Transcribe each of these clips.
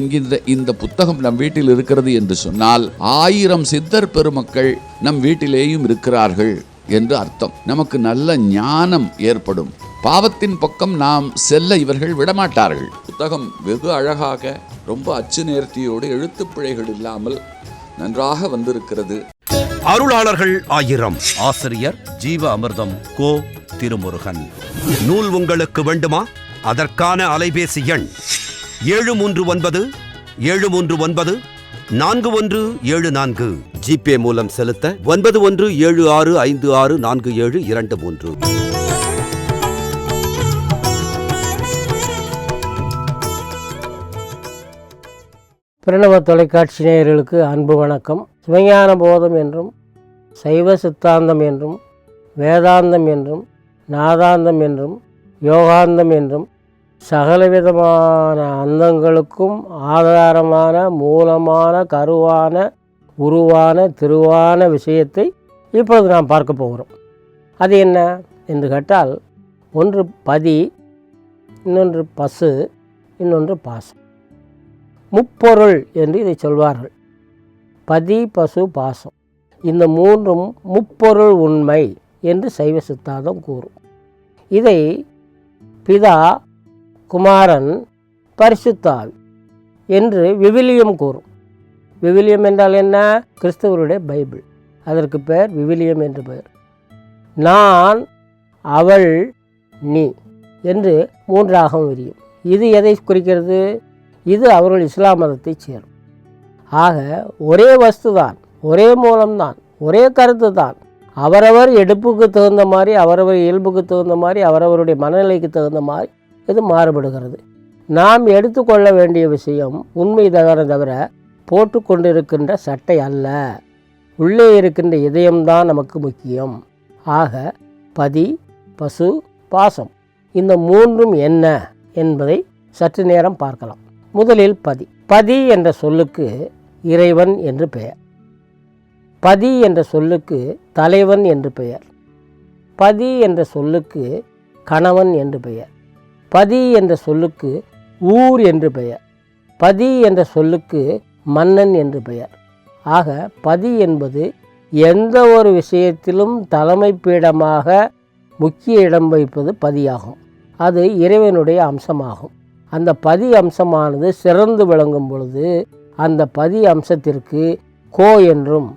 என்கின்ற இந்த புத்தகம் நம் வீட்டில் இருக்கிறது என்று சொன்னால் ஆயிரம் சித்தர் பெருமக்கள் நம் வீட்டிலேயும் இருக்கிறார்கள் என்று அர்த்தம். நமக்கு நல்ல ஞானம் ஏற்படும். பாவத்தின் பக்கம் நாம் செல்ல இவர்கள் விடமாட்டார்கள். புத்தகம் வெகு அழகாக ரொம்ப அச்சு நேர்த்தியோடு எழுத்துப் பிழைகள் இல்லாமல் நன்றாக வந்திருக்கிறது. அருளாளர்கள் ஆயிரம். ஆசிரியர் ஜீவ அமிர்தம் கோ திருமுருகன். நூல் உங்களுக்கு வேண்டுமா? அதற்கான அலைபேசி எண் ஏழு மூன்று ஒன்பது ஏழு மூன்று ஒன்பது நான்கு ஒன்று ஏழு நான்கு. ஜிபே மூலம் செலுத்த ஒன்பது ஒன்று ஏழு ஆறு ஐந்து ஆறு நான்கு ஏழு இரண்டு மூன்று. பிரணவ தொலைக்காட்சி நேயர்களுக்கு அன்பு வணக்கம். சிவஞான போதம் என்றும் சைவ சித்தாந்தம் என்றும் வேதாந்தம் என்றும் நாதாந்தம் என்றும் யோகாந்தம் என்றும் சகலவிதமான அந்தங்களுக்கும் ஆதாரமான மூலமான கருவான உருவான திருவான விஷயத்தை இப்பொழுது நாம் பார்க்க போகிறோம். அது என்ன என்று கேட்டால் ஒன்று பதி இன்னொன்று பசு இன்னொன்று பாசம். முப்பொருள் என்று இதை சொல்வார்கள். பதி பசு பாசம். இந்த மூன்றும் முப்பொருள் உண்மை என்று சைவ சித்தாந்தம் கூறும். இதை பிதா குமாரன் பரிசுத்தால் என்று விவிலியம் கூறும். விவிலியம் என்றால் என்ன? கிறிஸ்தவருடைய பைபிள். அதற்கு பெயர் விவிலியம் என்று பெயர். நான் அவள் நீ என்று மூன்றாகவும் விரியும். இது எதை குறிக்கிறது? இது அவர்கள் இஸ்லாம் மதத்தை சேரும். ஆக ஒரே வஸ்து தான் ஒரே மூலம்தான் ஒரே கருத்து தான் அவரவர் எடுப்புக்கு தகுந்த மாதிரி அவரவர் இயல்புக்கு தகுந்த மாதிரி அவரவருடைய மனநிலைக்கு தகுந்த மாதிரி இது மாறுபடுகிறது. நாம் எடுத்துக்கொள்ள வேண்டிய விஷயம் உண்மை தவிர தவிர போட்டுக்கொண்டிருக்கின்ற சட்டை அல்ல. உள்ளே இருக்கின்ற இதயம்தான் நமக்கு முக்கியம். ஆக பதி பசு பாசம் இந்த மூன்றும் என்ன என்பதை சற்று நேரம் பார்க்கலாம். முதலில் பதி. பதி என்ற சொல்லுக்கு இறைவன் என்று பெயர். பதி என்ற சொல்லுக்கு தலைவன் என்று பெயர். பதி என்ற சொல்லுக்கு கணவன் என்று பெயர். பதி என்ற சொல்லுக்கு ஊர் என்று பெயர். பதி என்ற சொல்லுக்கு மன்னன் என்று பெயர். ஆக பதி என்பது எந்த ஒரு விஷயத்திலும் தலைமை பீடமாக முக்கிய இடம் வைப்பது பதியாகும். அது இறைவனுடைய அம்சமாகும். அந்த பதி அம்சமானது சிறந்து விளங்கும் பொழுது அந்த பதி அம்சத்திற்கு கோ என்றும்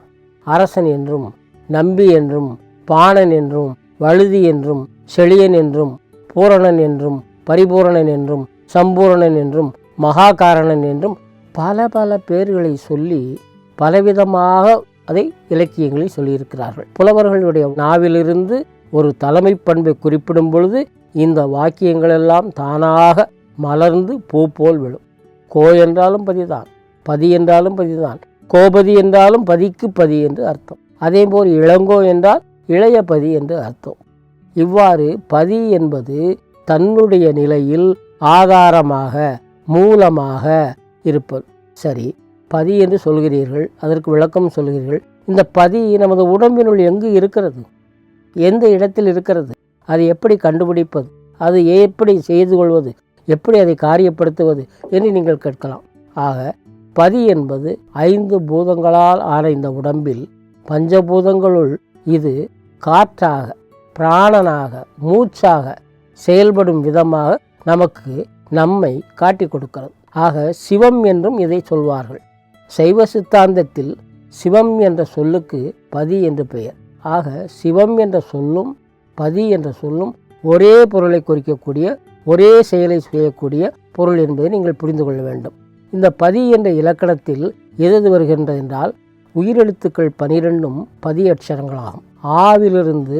அரசன் என்றும் நம்பி என்றும் பாணன் என்றும் வழுதி என்றும் செழியன் என்றும் பூரணன் என்றும் பரிபூரணன் என்றும் சம்பூரணன் என்றும் மகாகாரணன் என்றும் பல பல பேர்களை சொல்லி பலவிதமாக அதை இலக்கியங்களில் சொல்லியிருக்கிறார்கள். புலவர்களுடைய நாவிலிருந்து ஒரு தலைமை பண்பை குறிப்பிடும் பொழுது இந்த வாக்கியங்களெல்லாம் தானாக மலர்ந்து பூ போல் விழும். கோ என்றாலும் பதிதான் பதி என்றாலும் பதிதான் கோபதி என்றாலும் பதிக்கு பதி என்று அர்த்தம். அதேபோல் இளங்கோ என்றால் இளைய பதி என்று அர்த்தம். இவ்வாறு பதி என்பது தன்னுடைய நிலையில் ஆதாரமாக மூலமாக இருப்பது சரி பதி என்று சொல்கிறீர்கள் அதற்கு விளக்கம் சொல்கிறீர்கள். இந்த பதி நமது உடம்பினுள் எங்கு இருக்கிறது? எந்த இடத்தில் இருக்கிறது? அதை எப்படி கண்டுபிடிப்பது? அது எப்படி செய்து கொள்வது? எப்படி அதை காரியப்படுத்துவது என்று நீங்கள் கேட்கலாம். ஆக பதி என்பது ஐந்து பூதங்களால் ஆன இந்த உடம்பில் பஞ்சபூதங்களுள் இது காற்றாக பிராணனாக மூச்சாக செயல்படும் விதமாக நமக்கு நம்மை காட்டி கொடுக்கிறது. ஆக சிவம் என்றும் இதை சொல்வார்கள். சைவ சித்தாந்தத்தில் சிவம் என்ற சொல்லுக்கு பதி என்று பெயர். ஆக சிவம் என்ற சொல்லும் பதி என்ற சொல்லும் ஒரே பொருளை குறிக்கக்கூடிய ஒரே செயலை செய்யக்கூடிய பொருள் என்பதை நீங்கள் புரிந்து கொள்ள வேண்டும். இந்த பதி என்ற இலக்கணத்தில் எது வருகின்றது என்றால் உயிரெழுத்துக்கள் பனிரெண்டும் பதி அட்சரங்களாகும் ஆவிலிருந்து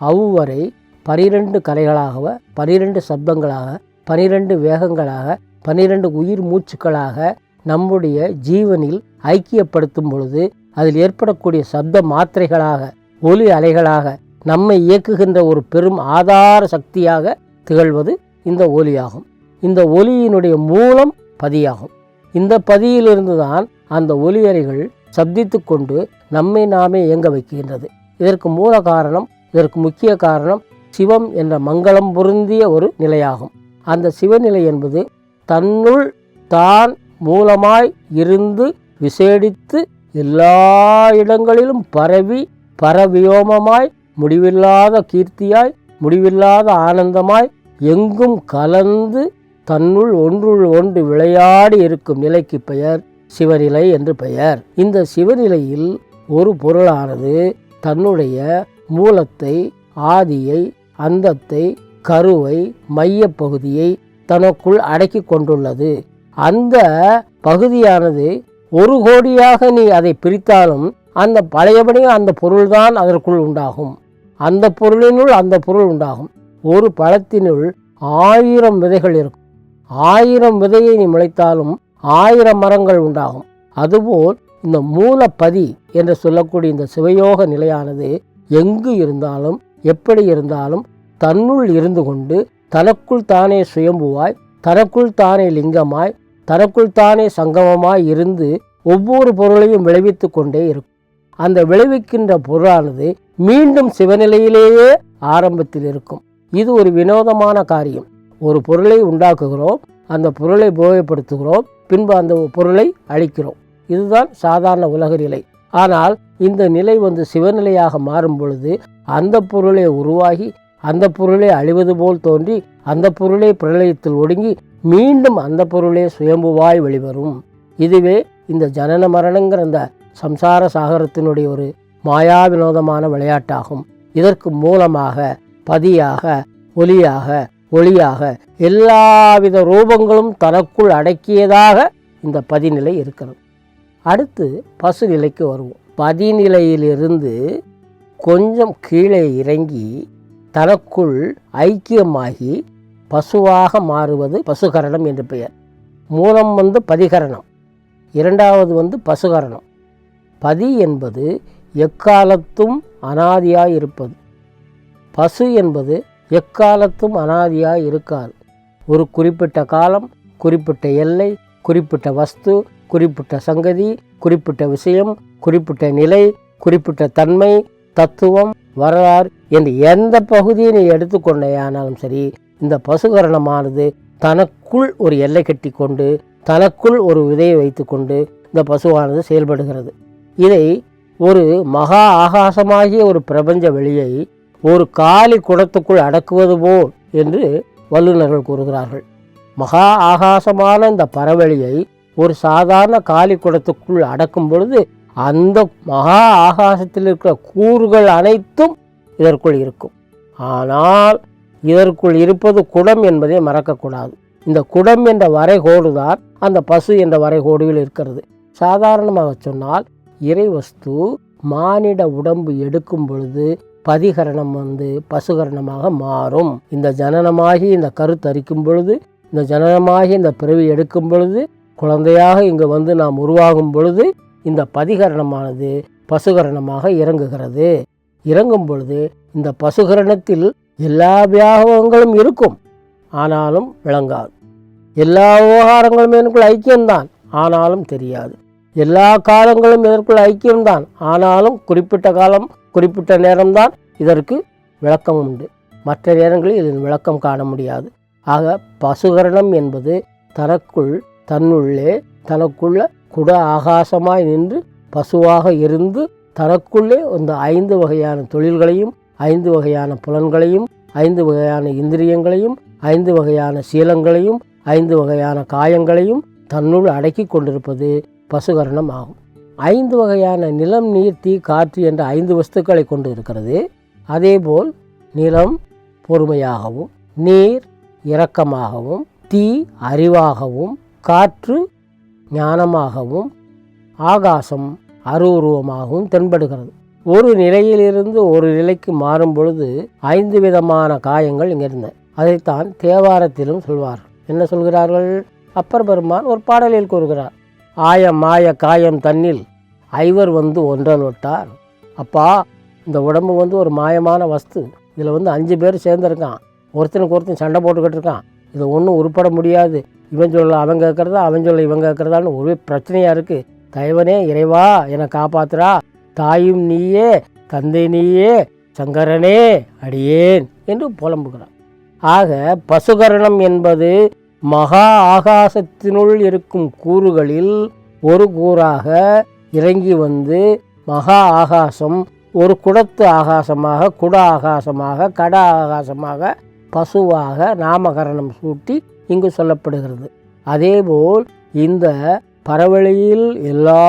அவு வரை பனிரெண்டு கலைகளாக பனிரெண்டு சப்தங்களாக பனிரெண்டு வேகங்களாக பனிரெண்டு உயிர் மூச்சுக்களாக நம்முடைய ஜீவனில் ஐக்கியப்படுத்தும் பொழுது அதில் ஏற்படக்கூடிய சப்த மாத்திரைகளாக ஒலி அலைகளாக நம்மை இயக்குகின்ற ஒரு பெரும் ஆதார சக்தியாக திகழ்வது இந்த ஒலியாகும். இந்த ஒலியினுடைய மூலம் பதியாகும். இந்த பதியிலிருந்து தான் அந்த ஒலி அலைகள் சப்தித்து கொண்டு நம்மை நாமே இயங்க வைக்கின்றது. இதற்கு மூல காரணம் இதற்கு முக்கிய காரணம் சிவம் என்ற மங்களம் பொருந்திய ஒரு நிலையாகும். அந்த சிவநிலை என்பது தன்னுள் தான் மூலமாய் இருந்து விசேடித்து எல்லா இடங்களிலும் பரவி பரவியோமமாய் முடிவில்லாத கீர்த்தியாய் முடிவில்லாத ஆனந்தமாய் எங்கும் கலந்து தன்னுள் ஒன்றுள் ஒன்று விளையாடி இருக்கும் நிலைக்கு பெயர் சிவநிலை என்று பெயர். இந்த சிவநிலையில் ஒரு பொருளானது தன்னுடைய மூலத்தை ஆதியை அந்தத்தை கருவை மையப்பகுதியை தனக்குள் அடக்கி கொண்டுள்ளது. அந்த பகுதியானது ஒரு கோடியாக நீ அதை பிரித்தாலும் அந்த பழையபடியும் அந்த பொருள்தான் அதற்குள் உண்டாகும். அந்த பொருளினுள் அந்த பொருள் உண்டாகும். ஒரு பழத்தினுள் ஆயிரம் விதைகள் இருக்கும். ஆயிரம் விதையை நீ முளைத்தாலும் ஆயிரம் மரங்கள் உண்டாகும். அதுபோல் இந்த மூலப்பதி என்று சொல்லக்கூடிய இந்த சிவயோக நிலையானது எங்கு இருந்தாலும் எப்படி இருந்தாலும் தன்னுள் இருந்து கொண்டு தனக்குள் தானே சுயம்புவாய் தனக்குள் தானே லிங்கமாய் தனக்குள் தானே சங்கமமாய் இருந்து ஒவ்வொரு பொருளையும் விளைவித்து கொண்டே இருக்கும். அந்த விளைவிக்கின்ற பொருளானது மீண்டும் சிவநிலையிலேயே ஆரம்பத்தில் இருக்கும். இது ஒரு வினோதமான காரியம். ஒரு பொருளை உண்டாக்குகிறோம் அந்த பொருளை உபயோகப்படுத்துகிறோம் பின்பு அந்த பொருளை அழிக்கிறோம். இதுதான் சாதாரண உலக நிலை. ஆனால் இந்த நிலை வந்து சிவநிலையாக மாறும் பொழுது அந்த பொருளை உருவாகி அந்த பொருளை அழிவது போல் தோன்றி அந்த பொருளை பிரளயத்தில் ஒடுங்கி மீண்டும் அந்த பொருளே சுயம்புவாய் வெளிவரும். இதுவே இந்த ஜனன மரணங்கிற அந்த சம்சார சாகரத்தினுடைய ஒரு மாயா வினோதமான விளையாட்டாகும். இதற்கு மூலமாக பதியாக ஒலியாக ஒளியாக எல்லாவித ரூபங்களும் தனக்குள் அடக்கியதாக இந்த பதிநிலை இருக்கிறது. அடுத்து பசு நிலைக்கு வருவோம். பதிநிலையிலிருந்து கொஞ்சம் கீழே இறங்கி தனக்குள் ஐக்கியமாகி பசுவாக மாறுவது பசுகரணம் என்று பெயர். மூலம் வந்து பதிகரணம். இரண்டாவது வந்து பசுகரணம். பதி என்பது எக்காலத்தும் அனாதியாக இருப்பது பசு என்பது எக்காலத்தும் அனாதியாக இருக்காது ஒரு குறிப்பிட்ட காலம் குறிப்பிட்ட எல்லை குறிப்பிட்ட வஸ்து குறிப்பிட்ட சங்கதி குறிப்பிட்ட விஷயம் குறிப்பிட்ட நிலை குறிப்பிட்ட தன்மை தத்துவம் வரலாறு என்று எந்த பகுதியை நீ எடுத்துக்கொண்டேயானாலும் சரி இந்த பசுகரணமானது தனக்குள் ஒரு எல்லை கட்டி கொண்டு தனக்குள் ஒரு விதையை வைத்துக்கொண்டு இந்த பசுவானது செயல்படுகிறது. இதை ஒரு மகா ஆகாசமாகிய ஒரு பிரபஞ்ச வெளியை ஒரு காலி குடத்துக்குள் அடக்குவது போல் என்று வல்லுநர்கள் கூறுகிறார்கள். மகா ஆகாசமான இந்த பரவெளியை ஒரு சாதாரண காலி குடத்துக்குள் அடக்கும் பொழுது அந்த மகா ஆகாசத்தில் இருக்கிற கூறுகள் அனைத்தும் இதற்குள் இருக்கும். ஆனால் இதற்குள் இருப்பது குடம் என்பதை மறக்கக்கூடாது. இந்த குடம் என்ற வரைகோடு தான் அந்த பசு என்ற வரைகோடுகள் இருக்கிறது. சாதாரணமாக சொன்னால் இறைவஸ்து மானிட உடம்பு எடுக்கும் பொழுது பதிகரணம் வந்து பசுகரணமாக மாறும். இந்த ஜனனமாகி இந்த கருத்தரிக்கும் பொழுது இந்த ஜனனமாகி இந்த பிறவி எடுக்கும் பொழுது குழந்தையாக இங்கு வந்து நாம் உருவாகும் பொழுது இந்த பதிகரணமானது பசுகரணமாக இறங்குகிறது. இறங்கும் பொழுது இந்த பசுகரணத்தில் எல்லா வியாபகங்களும் இருக்கும். ஆனாலும் விளங்காது. எல்லா விவகாரங்களும் எனக்குள் ஐக்கியம்தான். ஆனாலும் தெரியாது. எல்லா காலங்களும் இதற்குள் ஐக்கியம்தான். ஆனாலும் குறிப்பிட்ட காலம் குறிப்பிட்ட நேரம்தான் இதற்கு விளக்கம் உண்டு. மற்ற நேரங்களில் இதன் விளக்கம் காண முடியாது. ஆக பசுகரணம் என்பது தனக்குள் தன்னுள்ளே தனக்குள்ள குட ஆகாசமாய் நின்று பசுவாக இருந்து தனக்குள்ளே இந்த ஐந்து வகையான தொழில்களையும் ஐந்து வகையான புலன்களையும் ஐந்து வகையான இந்திரியங்களையும் ஐந்து வகையான சீலங்களையும் ஐந்து வகையான காயங்களையும் தன்னுள் அடக்கி கொண்டிருப்பது பசுகரணம் ஆகும். ஐந்து வகையான நிலம் நீர் தீ காற்று என்ற ஐந்து வஸ்துக்களை கொண்டு இருக்கிறது. அதேபோல் நிலம் பொறுமையாகவும் நீர் இரக்கமாகவும் தீ அறிவாகவும் காற்று ஞானமாகவும் ஆகாசம் அருவுருவமாகவும் தென்படுகிறது. ஒரு நிலையிலிருந்து ஒரு நிலைக்கு மாறும் பொழுது ஐந்து விதமான காயங்கள் இங்கே இருந்தன அதைத்தான் தேவாரத்திலும் சொல்வார். என்ன சொல்கிறார்கள்? அப்பர் பெருமான் ஒரு பாடலில் கூறுகிறார். ஆய மாய காயம் தன்னில் ஐவர் வந்து ஒன்றல் விட்டார் அப்பா இந்த உடம்பு வந்து ஒரு மாயமான வஸ்து. இதில் வந்து அஞ்சு பேர் சேர்ந்துருக்கான். ஒருத்தனுக்கு ஒருத்தன் சண்டை போட்டுக்கிட்டு இருக்கான். இதை ஒன்றும் உருப்பட முடியாது. இவன் சொல்ல அவன் கேட்குறதா அவன் சொல்ல இவன் கேட்குறதான்னு ஒரே பிரச்சனையாக இருக்குது தயவனே இறைவா என்னை காப்பாத்துறா தாயும் நீயே தந்தை நீயே சங்கரனே அடியேன் என்று புலம்புகிறான். ஆக பசுகரணம் என்பது மகா ஆகாசத்தினுள் இருக்கும் கூறுகளில் ஒரு கூறாக இறங்கி வந்து மகா ஆகாசம் ஒரு குடத்து ஆகாசமாக குட ஆகாசமாக கட ஆகாசமாக பசுவாக நாமகரணம் சூட்டி இங்கு சொல்லப்படுகிறது. அதேபோல் இந்த பரவழியில் எல்லா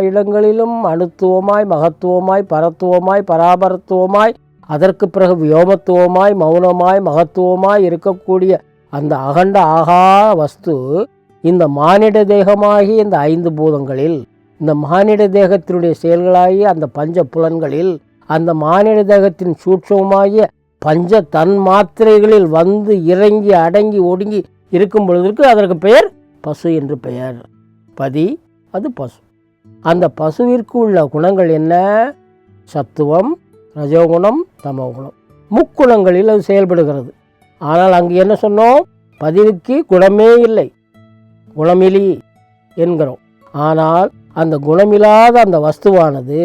இடங்களிலும் அணுத்துவமாய் மகத்துவமாய் பரத்துவமாய் பராபரத்துவமாய் அதற்கு பிறகு வியோமத்துவமாய் மௌனமாய் மகத்துவமாய் இருக்கக்கூடிய அந்த அகண்ட ஆகா வஸ்து இந்த மானிட தேகமாகி இந்த ஐந்து பூதங்களில் இந்த மானிட தேகத்தினுடைய செயல்களாகி அந்த பஞ்ச புலன்களில் அந்த மானிட தேகத்தின் சூட்சமாகிய பஞ்ச தன் மாத்திரைகளில் வந்து இறங்கி அடங்கி ஒடுங்கி இருக்கும் பொழுதுக்கு அதற்கு பெயர் பசு என்று பெயர். பதி அது பசு. அந்த பசுவிற்கு உள்ள குணங்கள் என்ன? சத்துவம் ரஜோகுணம் தமோகுணம். முக்குணங்களில் அது செயல்படுகிறது. ஆனால் அங்கு என்ன சொன்னோம்? பதிவுக்கு குணமே இல்லை. குணமிலி என்கிறோம். ஆனால் அந்த குணமில்லாத அந்த வஸ்துவானது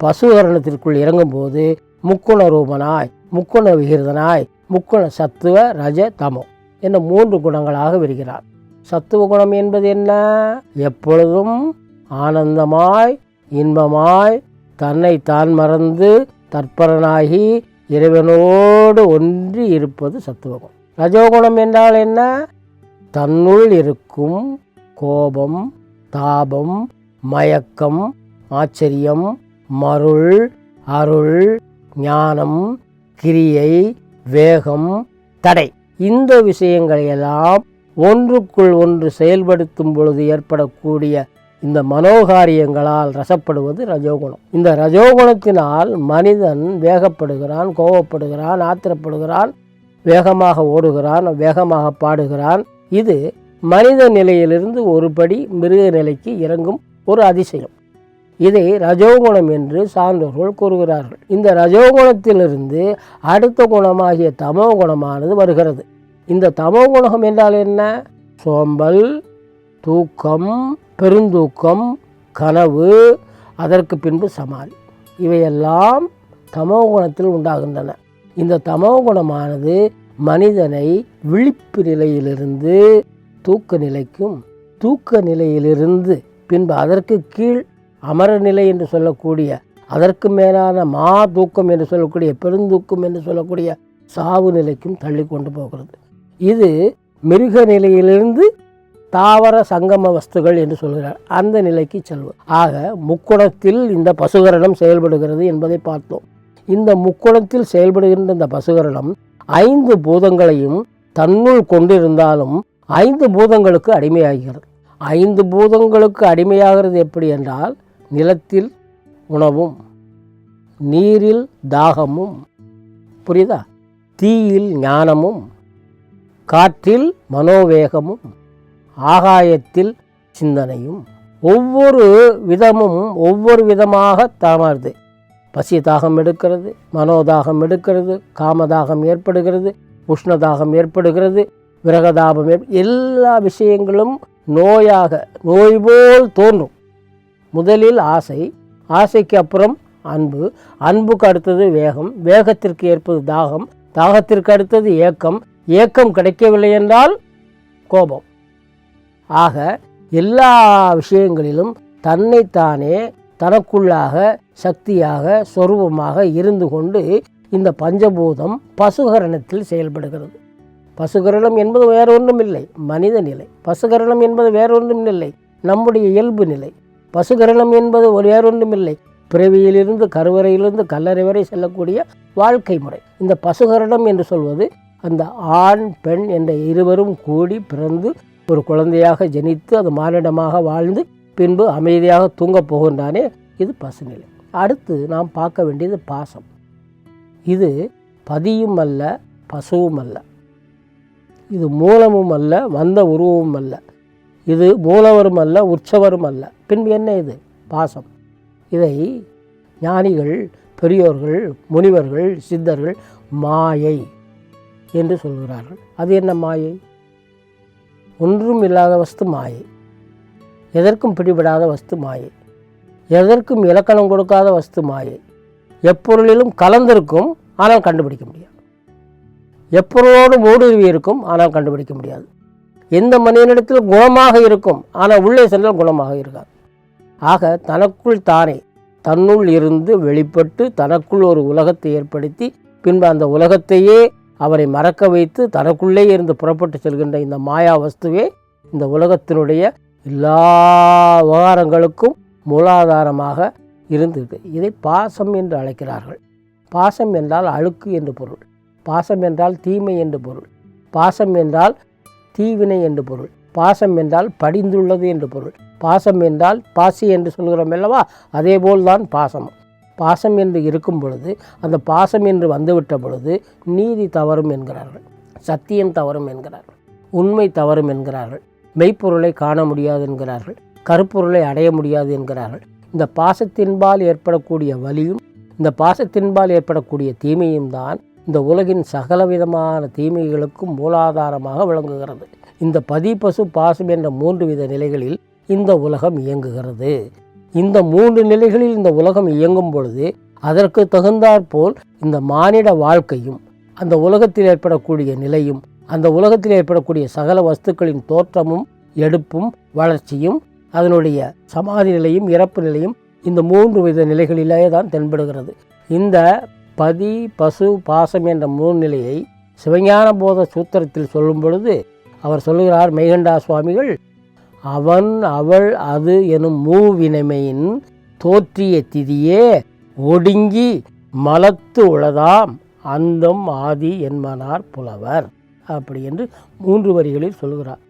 பசுகரணத்திற்குள் இறங்கும்போது முக்குண ரூபனாய் முக்குண விகிருதனாய் முக்குண சத்துவ ரஜ தமோ என்ற மூன்று குணங்களாக வருகிறார். சத்துவ குணம் என்பது என்ன? எப்பொழுதும் ஆனந்தமாய் இன்பமாய் தன்னை தான் மறந்து தற்பரனாகி இறைவனோடு ஒன்றி இருப்பது சத்துவகுணம் ரஜோகுணம் என்றால் என்ன? தன்னுள் இருக்கும் கோபம் தாபம் மயக்கம் ஆச்சரியம் மருள் அருள் ஞானம் கிரியை வேகம் தடை. இந்த விஷயங்களையெல்லாம் ஒன்றுக்குள் ஒன்று செயல்படுத்தும் பொழுது ஏற்படக்கூடிய இந்த மனோகாரியங்களால் ரசப்படுவது ரஜோகுணம். இந்த ரஜோகுணத்தினால் மனிதன் வேகப்படுகிறான் கோபப்படுகிறான் ஆத்திரப்படுகிறான் வேகமாக ஓடுகிறான் வேகமாக பாடுகிறான். இது மனித நிலையிலிருந்து ஒரு படி மிருக நிலைக்கு இறங்கும் ஒரு அதிசயம். இதை ரஜோகுணம் என்று சான்றோர்கள் கூறுகிறார்கள். இந்த ரஜோகுணத்திலிருந்து அடுத்த குணமாகிய தமோ குணமானது வருகிறது. இந்த தமோ குணம் என்றால் என்ன? சோம்பல் தூக்கம் பெருந்தூக்கம் கனவு அதற்கு பின்பு சமாளி இவையெல்லாம் தமோ குணத்தில் உண்டாகின்றன. இந்த தமோ குணமானது மனிதனை விழிப்பு நிலையிலிருந்து தூக்க நிலைக்கும் தூக்க நிலையிலிருந்து பின்பு அதற்கு கீழ் அமர நிலை என்று சொல்லக்கூடிய அதற்கு மேலான மா தூக்கம் என்று சொல்லக்கூடிய பெருந்தூக்கம் என்று சொல்லக்கூடிய சாவு நிலைக்கும் தள்ளி கொண்டு போகிறது. இது மிருக நிலையிலிருந்து தாவர சங்கம வஸ்துகள் என்று சொல்கிறார். அந்த நிலைக்கு செல்வது. ஆக முக்குணத்தில் இந்த பசுகரணம் செயல்படுகிறது என்பதை பார்த்தோம். இந்த முக்குணத்தில் செயல்படுகின்ற இந்த பசுகரணம் ஐந்து பூதங்களையும் தன்னுள் கொண்டிருந்தாலும் ஐந்து பூதங்களுக்கு அடிமையாகிறது. ஐந்து பூதங்களுக்கு அடிமையாகிறது எப்படி என்றால் நிலத்தில் உணவும் நீரில் தாகமும் புரியுதா? தீயில் ஞானமும் காற்றில் மனோவேகமும் ஆகாயத்தில் சிந்தனையும். ஒவ்வொரு விதமும் ஒவ்வொரு விதமாக தாமாறுது. பசி தாகம் எடுக்கிறது மனோதாகம் எடுக்கிறது காமதாகம் ஏற்படுகிறது உஷ்ணதாகம் ஏற்படுகிறது விரகதாபம் எல்லா விஷயங்களும் நோயாக நோய் போல் தோன்றும். முதலில் ஆசை ஆசைக்கு அப்புறம் அன்பு. அன்புக்கு அடுத்தது வேகம் வேகத்திற்கு ஏற்பது தாகம் தாகத்திற்கு அடுத்தது ஏக்கம். ஏக்கம் கிடைக்கவில்லை என்றால் கோபம். ஆக எல்லா விஷயங்களிலும் தன்னைத்தானே தனக்குள்ளாக சக்தியாக சொரூபமாக இருந்து கொண்டு இந்த பஞ்சபூதம் பசுகரணத்தில் செயல்படுகிறது. பசுகரணம் என்பது வேறொன்றும் இல்லை மனித நிலை. பசுகரணம் என்பது வேறொன்றும் இல்லை நம்முடைய இயல்பு நிலை. பசுகரணம் என்பது ஒரு வேறொன்றும் இல்லை பிறவியிலிருந்து கருவறையிலிருந்து கல்லறை வரை செல்லக்கூடிய வாழ்க்கை முறை. இந்த பசுகரணம் என்று சொல்வது அந்த ஆண் பெண் என்ற இருவரும் கூடி பிறந்து ஒரு குழந்தையாக ஜனித்து அது மானிடமாக வாழ்ந்து பின்பு அமைதியாக தூங்கப் போகின்றானே இது பசுநிலை. அடுத்து நாம் பார்க்க வேண்டியது பாசம். இது பதியும் அல்ல பசுவும் அல்ல இது மூலமும் அல்ல வந்த உருவமும் அல்ல இது மூலவரும் அல்ல உற்சவரும் அல்ல. பின்பு என்ன இது? பாசம். இதை ஞானிகள் பெரியோர்கள் முனிவர்கள் சித்தர்கள் மாயை என்று சொல்கிறார்கள். அது என்ன மாயை? ஒன்றும் இல்லாத வஸ்து மாயை. எதற்கும் பிடிபடாத வஸ்து மாயை. எதற்கும் இலக்கணம் கொடுக்காத வஸ்து மாயை. எப்பொருளிலும் கலந்திருக்கும் ஆனால் கண்டுபிடிக்க முடியாது. எப்பொருளோடு ஊடுருவி இருக்கும் ஆனால் கண்டுபிடிக்க முடியாது. எந்த மனிதனிடத்தில் குணமாக இருக்கும். ஆனால் உள்ளே சென்றால் குணமாக இருக்காது. ஆக தனக்குள் தானே தன்னுள் இருந்து வெளிப்பட்டு தனக்குள் ஒரு உலகத்தை ஏற்படுத்தி பின்பு அந்த உலகத்தையே அவரை மறக்க வைத்து தனக்குள்ளே இருந்து புறப்பட்டு செல்கின்ற இந்த மாயா வஸ்துவே இந்த உலகத்தினுடைய எல்லா விவகாரங்களுக்கும் மூலாதாரமாக இருந்திருக்கு இதை பாசம் என்று அழைக்கிறார்கள். பாசம் என்றால் அழுக்கு என்று பொருள். பாசம் என்றால் தீமை என்று பொருள். பாசம் என்றால் தீவினை என்று பொருள். பாசம் என்றால் படிந்துள்ளது என்று பொருள். பாசம் என்றால் பாசி என்று சொல்கிறோம் அல்லவா? அதேபோல் தான் பாசம் பாசம் என்று இருக்கும் பொழுது அந்த பாசம் என்று வந்துவிட்ட பொழுது நீதி தவறும் என்கிறார்கள். சத்தியம் தவறும் என்கிறார்கள். உண்மை தவறும் என்கிறார்கள். மெய்ப்பொருளை காண முடியாது என்கிறார்கள். கருப்பொருளை அடைய முடியாது என்கிறார்கள். இந்த பாசத்தின்பால் ஏற்படக்கூடிய வலியும் இந்த பாசத்தின்பால் ஏற்படக்கூடிய தீமையும் தான் இந்த உலகின் சகலவிதமான தீமைகளுக்கும் மூலாதாரமாக விளங்குகிறது. இந்த பதி பசு பாசம் என்ற மூன்று வித நிலைகளில் இந்த உலகம் இயங்குகிறது. இந்த மூன்று நிலைகளில் இந்த உலகம் இயங்கும் பொழுது அதற்கு தகுந்தாற்போல் இந்த மானிட வாழ்க்கையும் அந்த உலகத்தில் ஏற்படக்கூடிய நிலையும் அந்த உலகத்தில் ஏற்படக்கூடிய சகல வஸ்துக்களின் தோற்றமும் எடுப்பும் வளர்ச்சியும் அதனுடைய சமாதி நிலையும் இறப்பு நிலையும் இந்த மூன்று வித நிலைகளிலே தான் தென்படுகிறது. இந்த பதி பசு பாசம் என்ற மூணிலையை சிவஞான போத சூத்திரத்தில் சொல்லும் பொழுது அவர் சொல்லுகிறார் மெய்கண்டா சுவாமிகள் அவன் அவள் அது எனும் மூவினைமையின் தோற்றிய திதியே ஒடுங்கி மலத்து உளதாம் அந்தம் ஆதி என்பனார் புலவர். அப்படி என்று மூன்று வரிகளில் சொல்கிறார்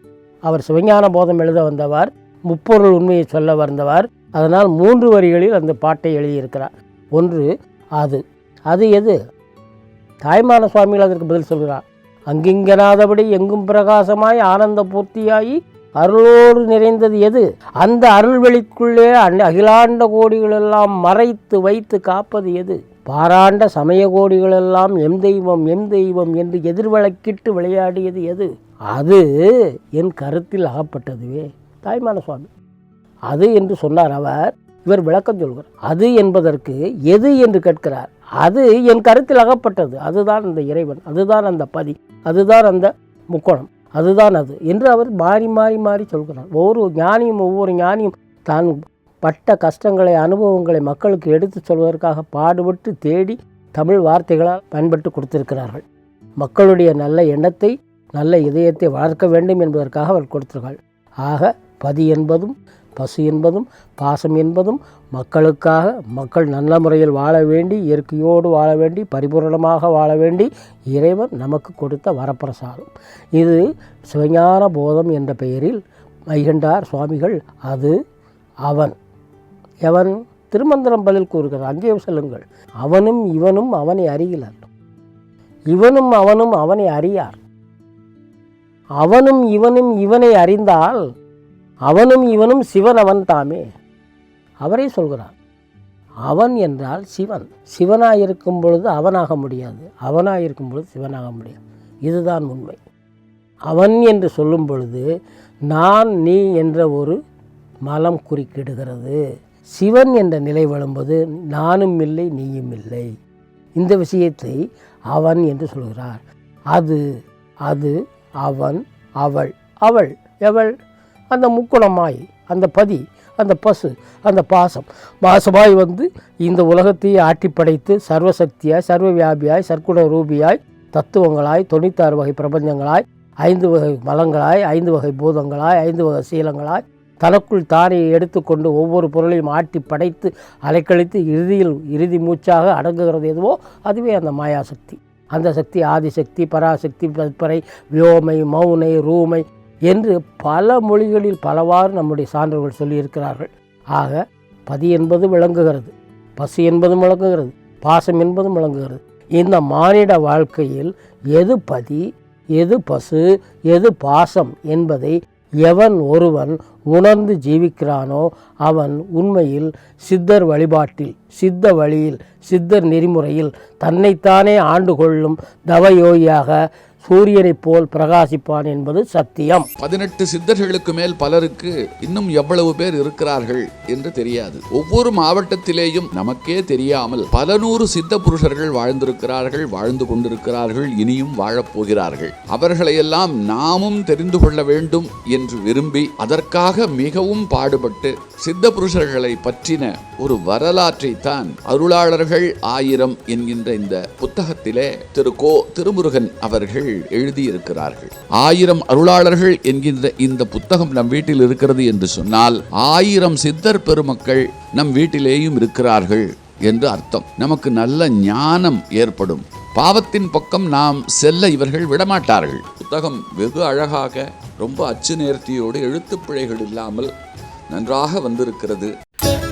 அவர் சிவஞான போதம் எழுத வந்தவர் முப்பொருள் உண்மையை சொல்ல வந்தவர் அதனால் மூன்று வரிகளில் அந்த பாட்டை எழுதியிருக்கிறார். ஒன்று அது அது எது? தாய்மான சுவாமிகள் அதற்கு பதில் சொல்கிறார். அங்கிங்கனாதபடி எங்கும் பிரகாசமாய் ஆனந்த பூர்த்தியாகி அருளோடு நிறைந்தது எது? அந்த அருள்வெளிக்குள்ளே அன்ன- அகிலாண்ட கோடிகளெல்லாம் மறைத்து வைத்து காப்பது எது? பாராண்ட சமய கோடிகளெல்லாம் எம் தெய்வம் எம் தெய்வம் என்று எதிர்வழக்கிட்டு விளையாடியது எது? அது என் கருத்தில் அகப்பட்டதுவே தாய்மான சுவாமி. அது என்று சொன்னார் அவர். இவர் விளக்கம் சொல்கிறார். அது என்பதற்கு எது என்று கேட்கிறார். அது என் கருத்தில் அகப்பட்டது. அதுதான் அந்த இறைவன் அதுதான் அந்த பதி அதுதான் அந்த முக்கோணம் அதுதான் அது என்று அவர் மாறி மாறி மாறி சொல்கிறார். ஒவ்வொரு ஞானியும் ஒவ்வொரு ஞானியும் தான் பட்ட கஷ்டங்களை அனுபவங்களை மக்களுக்கு எடுத்து சொல்வதற்காக பாடுபட்டு தேடி தமிழ் வார்த்தைகளால் பயன்பட்டு கொடுத்திருக்கிறார்கள். மக்களுடைய நல்ல எண்ணத்தை நல்ல இதயத்தை வளர்க்க வேண்டும் என்பதற்காக அவர் கொடுத்தார்கள் ஆக பதி என்பதும் பசு என்பதும் பாசம் என்பதும் மக்களுக்காக மக்கள் நல்ல முறையில் வாழ வேண்டி இயற்கையோடு வாழ வேண்டி பரிபூரணமாக வாழ வேண்டி இறைவன் நமக்கு கொடுத்த வரப்பிரசாதம். இது சிவஞான போதம் என்ற பெயரில் மைகண்டார் சுவாமிகள். அது அவன். எவன் திருமந்திரம் பதில் கூறுகிறார் அங்கே செல்லுங்கள். அவனும் இவனும் அவனை அறிகிறார். இவனும் அவனும் அவனை அறியார். அவனும் இவனும் இவனை அறிந்தால் அவனும் இவனும் சிவன் அவன் தாமே. அவரே சொல்கிறான் அவன் என்றால் சிவன். சிவனாக இருக்கும் பொழுது அவனாக முடியாது. அவனாக இருக்கும் பொழுது சிவனாக முடியாது. இதுதான் உண்மை. அவன் என்று சொல்லும் பொழுது நான் நீ என்ற ஒரு மலம் குறுக்கிடுகிறது. சிவன் என்ற நிலை வரும்போது நானும் இல்லை நீயும் இல்லை. இந்த விஷயத்தை அவன் என்று சொல்கிறார். அது அது அவன் அவள் அவள் எவள்? அந்த முக்குணமாய் அந்த பதி அந்த பசு அந்த பாசம். பாசமாய் வந்து இந்த உலகத்தையே ஆட்டி படைத்து சர்வசக்தியாய் சர்வ வியாபியாய் சர்க்குண ரூபியாய் தத்துவங்களாய் தொண்ணூத்தாறு வகை பிரபஞ்சங்களாய் ஐந்து வகை மலங்களாய் ஐந்து வகை பூதங்களாய் ஐந்து வகை சீலங்களாய் தனக்குள் தானே எடுத்துக்கொண்டு ஒவ்வொரு பொருளையும் ஆட்டி படைத்து அலைக்கழித்து இறுதியில் இறுதி மூச்சாக அடங்குகிறது எதுவோ அதுவே அந்த மாயாசக்தி. அந்த சக்தி ஆதிசக்தி பராசக்தி பற்பரை வியோமை மௌனை ரூமை என்று பல மொழிகளில் பலவாறு நம்முடைய சான்றோர்கள் சொல்லியிருக்கிறார்கள். ஆக பதி என்பது விளங்குகிறது பசு என்பதும் விளங்குகிறது பாசம் என்பதும் விளங்குகிறது. இந்த மானிட வாழ்க்கையில் எது பதி எது பசு எது பாசம் என்பதை எவன் ஒருவன் உணர்ந்து ஜீவிக்கிறானோ அவன் உண்மையில் சித்தர் வழிபாட்டில் சித்த வழியில் சித்தர் நெறிமுறையில் தன்னைத்தானே ஆண்டு கொள்ளும் தவயோகியாக சூரியனைப் போல் பிரகாசிப்பான் என்பது சத்தியம். பதினெட்டு சித்தர்களுக்கு மேல் பலருக்கு இன்னும் எவ்வளவு பேர் இருக்கிறார்கள் என்று தெரியாது. ஒவ்வொரு மாவட்டத்திலேயும் நமக்கே தெரியாமல் பல நூறு சித்த புருஷர்கள் வாழ்ந்திருக்கிறார்கள் வாழ்ந்து கொண்டிருக்கிறார்கள் இனியும் வாழப்போகிறார்கள் அவர்களையெல்லாம் நாமும் தெரிந்து கொள்ள வேண்டும் என்று விரும்பி அதற்காக மிகவும் பாடுபட்டு சித்த புருஷர்களை பற்றின ஒரு வரலாற்றை தான் அருளாளர்கள் ஆயிரம் என்கின்ற இந்த புத்தகத்திலே திரு கோ திருமுருகன் அவர்கள் எழுதியிருக்கிறார்கள். ஆயிரம் அருளாளர்கள் என்கின்ற இந்த புத்தகம் நம் வீட்டில் இருக்கிறது என்று சொன்னால் ஆயிரம் சித்தர் பெருமக்கள் நம் வீட்டிலேயும் இருக்கிறார்கள் என்று அர்த்தம். நமக்கு நல்ல ஞானம் ஏற்படும். பாவத்தின் பக்கம் நாம் செல்ல இவர்கள் விடமாட்டார்கள். புத்தகம் வெகு அழகாக ரொம்ப அச்சு நேர்த்தியோடு எழுத்துப் பிழைகள் இல்லாமல் நன்றாக வந்திருக்கிறது.